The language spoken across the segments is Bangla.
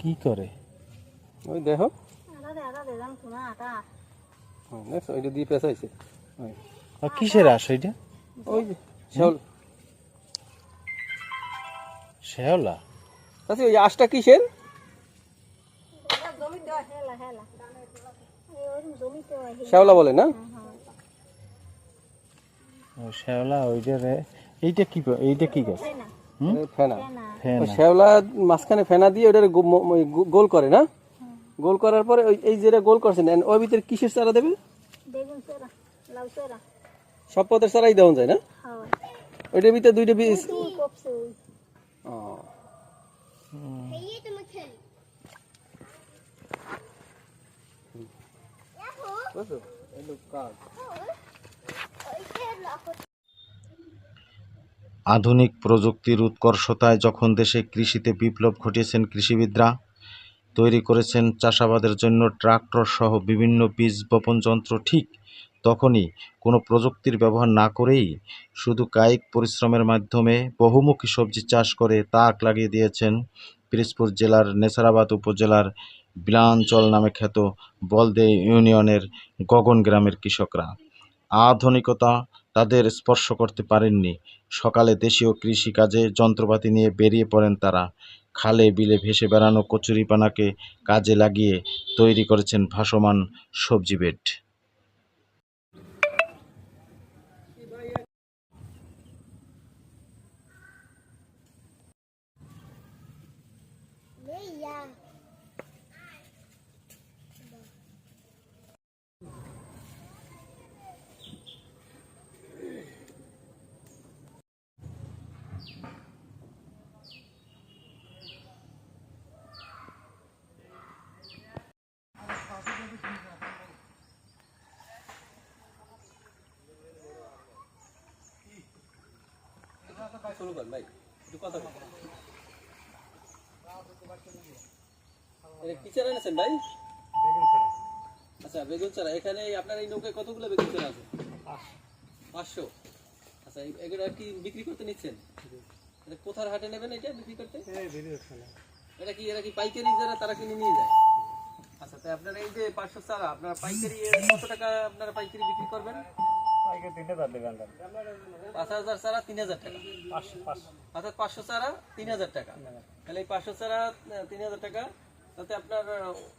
কি করে? ওই দেখো। ওইটা দিয়ে পেঁচাইছে কিসের আস এটা ওই যে শেওল শেওলা আচ্ছা ওই আঁশটা কিসের? হয় শ্যাওলা বলে না? ও শেওলা ওইটা রে। এইটা কি এইটা কি গাছ? ফেনা। শ্যাওলা মাঝখানে ফেনা দিয়ে ওটার ওই গোল করে না? গোল করার পরে ওই এই যেটা গোল করছেন ওর ভিতরে কিসের চারা দেবে? সব পদের চারাই দেওয়া যায় না? হয়। ওইটার ভিতরে দুইটা বীজ ওই। বুঝছ? আধুনিক প্রযুক্তির উৎকর্ষতায় যখন দেশে কৃষিতে বিপ্লব ঘটিয়েছেন কৃষিবিদরা, তৈরি করেছেন চাষাবাদের জন্য ট্রাক্টর সহ বিভিন্ন বীজ বপন যন্ত্র, ঠিক তখনই কোনো প্রযুক্তির ব্যবহার না করেই শুধু কায়িক পরিশ্রমের মাধ্যমে বহুমুখী সবজি চাষ করে তাক লাগিয়ে দিয়েছেন পিরিজপুর জেলার নেসারাবাদ উপজেলার বিলাঞ্চল নামে খ্যাত বলদে ইউনিয়নের গগন গ্রামের কৃষকরা। আধুনিকতা তাদের স্পর্শ করতে পারেননি। সকালে দেশীয় কৃষি কাজে যন্ত্রপাতি নিয়ে বেরিয়ে পড়েন তারা। খালে বিলে ভেসে বেড়ানো কচুরিপানাকে কাজে লাগিয়ে তৈরি করেছেন ভাসমান সবজি বেড। শুরু কর ভাই একটু কথা। এটা কি চারা এনেছেন ভাই? আচ্ছা বেগুন চারা এখানে আপনার এই নৌকায় কতগুলো বেগুন চারা আছে? পাঁচশো। আচ্ছা এগুলো কি বিক্রি করতে নিচ্ছেন? এটা কোথার হাটে নেবেন এটা বিক্রি করতে? এটা কি এরা কি পাইকারি যারা তারা কিনে নিয়ে যায়? আচ্ছা তাই আপনার এই যে পাঁচশো চারা আপনার পাইকারি কত টাকা আপনারা পাইকারি বিক্রি করবেন? পাঁচ হাজার চারা তিন হাজার টাকা। অর্থাৎ পাঁচশো চারা তিন হাজার টাকা। তাহলে এই পাঁচশো আহ, তিন হাজার টাকা তাতে আপনার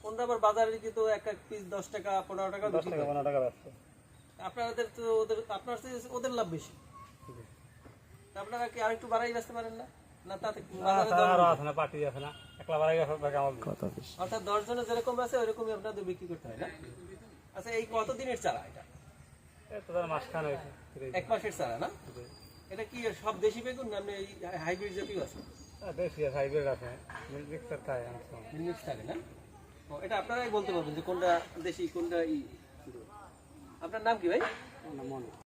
অন্য আবার বাজারে কিন্তু এক এক পিস দশ টাকা পনেরো টাকা বিক্রি করে। আপনাদের তো ওদের আপনার ওদের লাভ বেশি। আপনারা কি আরেকটু বাড়াই বেচতে পারেন না? না তাতে বাজারে অর্থাৎ দশ জনে যেরকম আছে ওইরকমই আপনাদের বিক্রি করতে হয় না? আচ্ছা এই কত দিনের চারা এটা? এক মাসের চারা না? এটা কি সব দেশি বেগুন না এই হাইব্রিড জাতীয় আছে? মিক্স থাকে না? ও, এটা আপনারাই বলতে পারবেন যে কোনটা দেশি কোনটা ই। আপনার নাম কি ভাই?